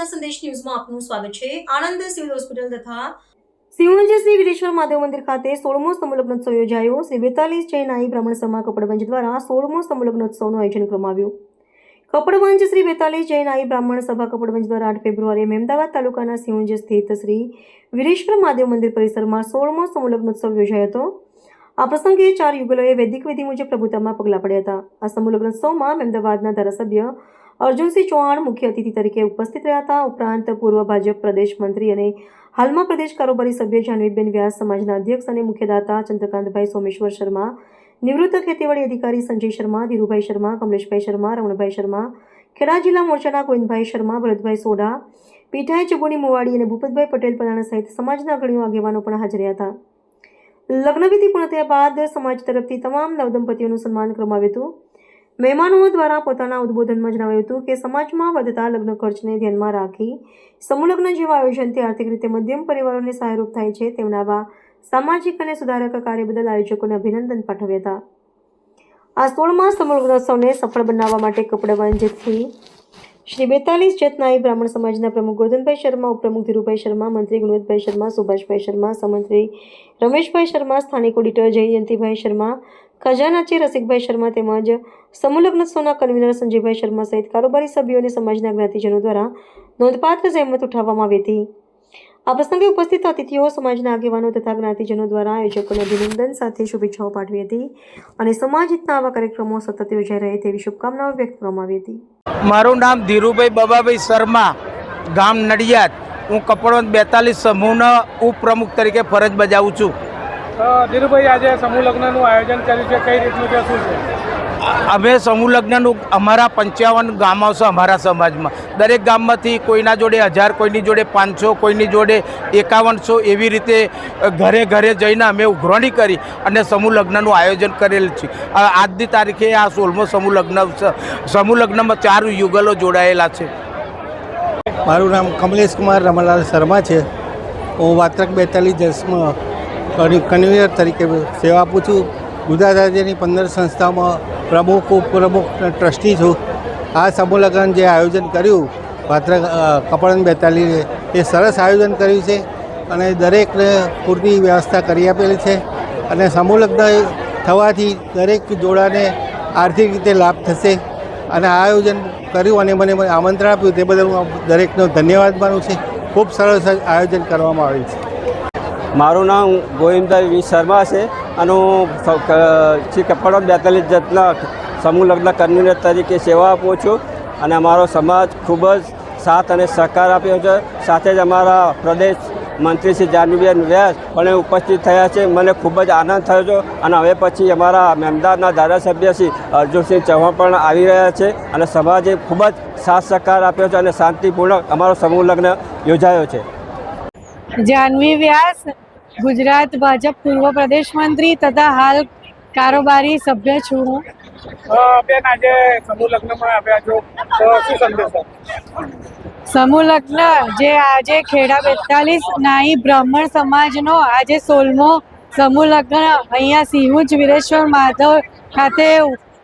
પ્રાર્થના સંદેશ ન્યૂઝમાં આપનું સ્વાગત છે. આણંદ સિવિલ હોસ્પિટલ તથા સિંહજ વીરેશ્વર મહાદેવ મંદિર ખાતે સોળમો સમલગ્નોત્સવ યોજાયો. શ્રી બેતાલીસ જૈન આઈ બ્રાહ્મણ સમા કપડવંજ દ્વારા સોળમો સમલગ્નોત્સવનું આયોજન કરવામાં આવ્યું. કપડવંજ શ્રી બેતાલીસ જૈનાઈ બ્રાહ્મણ સભા કપડવંજ દ્વારા આઠ ફેબ્રુઆરીએ મહેમદાવાદ તાલુકાના સિંહજ સ્થિત શ્રી વિરેશ્વર મહાદેવ મંદિર પરિસરમાં સોળમો સમલગ્નોત્સવ યોજાયો હતો. આ પ્રસંગે ચાર યુગલોએ વૈદિક વિધિ મુજબ પ્રભુતામાં પગલાં પડ્યા હતા. આ સમૂહલગ્નોત્સવમાં મહેમદાવાદના ધારાસભ્ય અર્જુનસિંહ ચૌહાણ મુખ્ય અતિથિ તરીકે ઉપસ્થિત રહ્યા હતા. ઉપરાંત પૂર્વ ભાજપ પ્રદેશ મંત્રી અને હાલમાં પ્રદેશ કારોબારી સભ્ય જાનવીબેન વ્યાસ સમાજના અધ્યક્ષ અને મુખ્યદાતા ચંદ્રકાંતભાઈ સોમેશ્વર શર્મા, નિવૃત્ત ખેતીવાડી અધિકારી સંજય શર્મા, ધીરુભાઈ શર્મા, કમલેશભાઈ શર્મા, રમણભાઈ શર્મા, ખેડા જિલ્લા મોરચાના ગોવિંદભાઈ શર્મા, ભરતભાઈ સોઢા, પીઠાઈ ચબુની મુવાડી અને ભૂપતભાઈ પટેલ પ્રધાન સહિત સમાજના અગ્રણીઓ આગેવાનો પણ હાજર રહ્યા હતા. લગ્નવિધિ પૂર્ણ થયા બાદ સમાજ તરફથી તમામ નવદંપતીઓનું સન્માન કરવામાં આવ્યું હતું. મહેમાનો દ્વારા પોતાના ઉદબોધનમાં જણાવ્યું હતું કે સમાજમાં વધતા લગ્ન ખર્ચને ધ્યાનમાં રાખી સમૂહલગ્ન જેવા આયોજનથી આર્થિક રીતે મધ્યમ પરિવારોને સહાયરૂપ થાય છે તેમના આવા સામાજિક અને સુધારક કાર્ય બદલ આયોજકોને અભિનંદન પાઠવ્યા હતા. આ સોળમાં સમૂહલગ્નોત્સવને સફળ બનાવવા માટે કપડવંજથી શ્રી બેતાલીસ જતનાઈ બ્રાહ્મણ સમાજના પ્રમુખ ગોધનભાઈ શર્મા, ઉપપ્રમુખ ધીરુભાઈ શર્મા, મંત્રી ગુણવંતભાઈ શર્મા, સુભાષભાઈ શર્મા, સમંત્રી રમેશભાઈ શર્મા, સ્થાનિક ઓડિટર જયંતિભાઈ શર્મા ખજાનાચી રસિકભાઈ શર્મા તેમજ સમૂહલગ્નોત્સવના કન્વીનર સંજયભાઈ શર્મા સહિત કારોબારી સભ્યો અને સમાજના જ્ઞાતિજનો દ્વારા નોંધપાત્ર જહેમત ઉઠાવવામાં આવી હતી. આ પ્રસંગે ઉપસ્થિત અતિથિઓ, સમાજના આગેવાનો તથા જ્ઞાતિજનો દ્વારા આયોજકોને અભિનંદન સાથે શુભેચ્છાઓ પાઠવી હતી અને સમાજ હિતના આવા કાર્યક્રમો સતત યોજાઈ રહે તેવી શુભકામનાઓ વ્યક્ત કરવામાં આવી હતી. મારું નામ ધીરુભાઈ બબાભાઈ શર્મા, ગામ નડિયાદ. હું કપડવંત બેતાલીસ સમૂહના ઉપપ્રમુખ તરીકે ફરજ બજાવું છું. ધીરુભાઈ આજે સમૂહ લગ્નનું આયોજન કર્યું છે. કઈ રીતનું છે શું છે? અમે સમૂહ લગ્નનું અમારા પંચાવન ગામો છે અમારા સમાજમાં. દરેક ગામમાંથી કોઈના જોડે હજાર કોઈની જોડે પાંચસો કોઈની જોડે એકાવનસો એવી રીતે ઘરે ઘરે જઈને અમે ઉઘરણી કરી અને સમૂહ લગ્નનું આયોજન કરેલ છે. આ આજની તારીખે આ સોળમો સમૂહ લગ્ન છે સમૂહ લગ્નમાં ચાર યુગલો જોડાયેલા છે. મારું નામ કમલેશ કુમાર રમણલાલ શર્મા છે. હું વાત્રક બેતાલીસ દસમાં કન્વીનર તરીકે સેવા આપું છું. ગુજરાત રાજ્યની પંદર સંસ્થામાં પ્રમુખ, ઉપપ્રમુખ ટ્રસ્ટી છું. આ સમૂહલગ્ન જે આયોજન કર્યું, પાત્ર કપડન બેતાલીએ એ સરસ આયોજન કર્યું છે અને દરેકને પૂરતી વ્યવસ્થા કરી આપેલી છે અને સમૂહલગ્ન થવાથી દરેક જોડાને આર્થિક રીતે લાભ થશે અને આ આયોજન કર્યું અને મને આમંત્રણ આપ્યું, તે બદલ હું દરેકનો ધન્યવાદ માનું છું. ખૂબ સરસ આયોજન કરવામાં આવ્યું છે. મારું નામ ગોવિંદભાઈ વી શર્મા છે અને હું શ્રી કપડો બેતાલીસ જતના સમૂહ લગ્ન કન્વીનર તરીકે સેવા આપું છું અને અમારો સમાજ ખૂબ જ સાથ અને સહકાર આપ્યો છે. સાથે જ અમારા પ્રદેશ મંત્રી શ્રી જાનવીબેન વ્યાસ પણ ઉપસ્થિત થયા છે. મને ખૂબ જ આનંદ થયો છે અને હવે પછી અમારા મહેમદાદના ધારાસભ્ય શ્રી અર્જુનસિંહ ચૌહાણ પણ આવી રહ્યા છે અને સમાજે ખૂબ જ સાથ સહકાર આપ્યો છે અને શાંતિપૂર્ણ અમારો સમૂહ લગ્ન યોજાયો છે. જાહ્નવી વ્યાસ ગુજરાત ભાજપ પૂર્વ પ્રદેશ મંત્રી તથા હાલ કારોબારી સભ્ય છું હું. બેન આજે સમૂહ લગ્નમાં આવ્યા છો. તો શું સંદેશ સમૂહ લગ્ન જે આજે ખેડા બેતાલીસ નાઈ બ્રાહ્મણ સમાજનો આજે સોળમો સમૂહ લગ્ન. અહીંયા સિંહુજ વીરેશ્વર માધવ ખાતે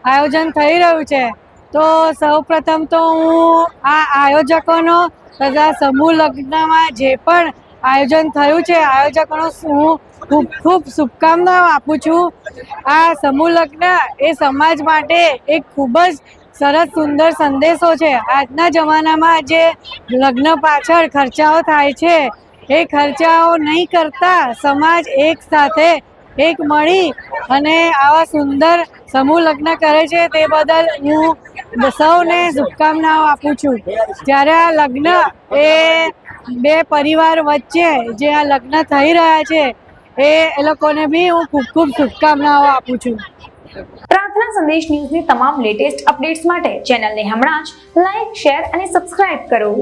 આયોજન થઈ રહ્યું છે. તો સૌ પ્રથમ તો હું આ આયોજકોનો તથા સમૂહ લગ્નમાં જે પણ આયોજન થયું છે. આયોજકોનો હું ખૂબ ખૂબ શુભકામનાઓ આપું છું. આ સમૂહ લગ્ન એ સમાજ માટે એક ખૂબ જ સરસ, સુંદર સંદેશો છે. આજના જમાનામાં જે લગ્ન પાછળ ખર્ચાઓ થાય છે, એ ખર્ચાઓ નહીં કરતા સમાજ એક સાથે એક મળી અને આવા સુંદર સમૂહ લગ્ન કરે છે તે બદલ હું સૌને શુભકામનાઓ આપું છું. જ્યારે આ લગ્ન એ બે પરિવાર વચ્ચે જે આ લગ્ન થઈ રહ્યા છે, એ એ લોકોને બી હું ખૂબ ખૂબ શુભકામનાઓ આપું છું. પ્રાર્થના સંદેશ ન્યૂઝની તમામ લેટેસ્ટ અપડેટ્સ માટે ચેનલને હમણાં જ લાઈક શેર અને સબસ્ક્રાઇબ કરો.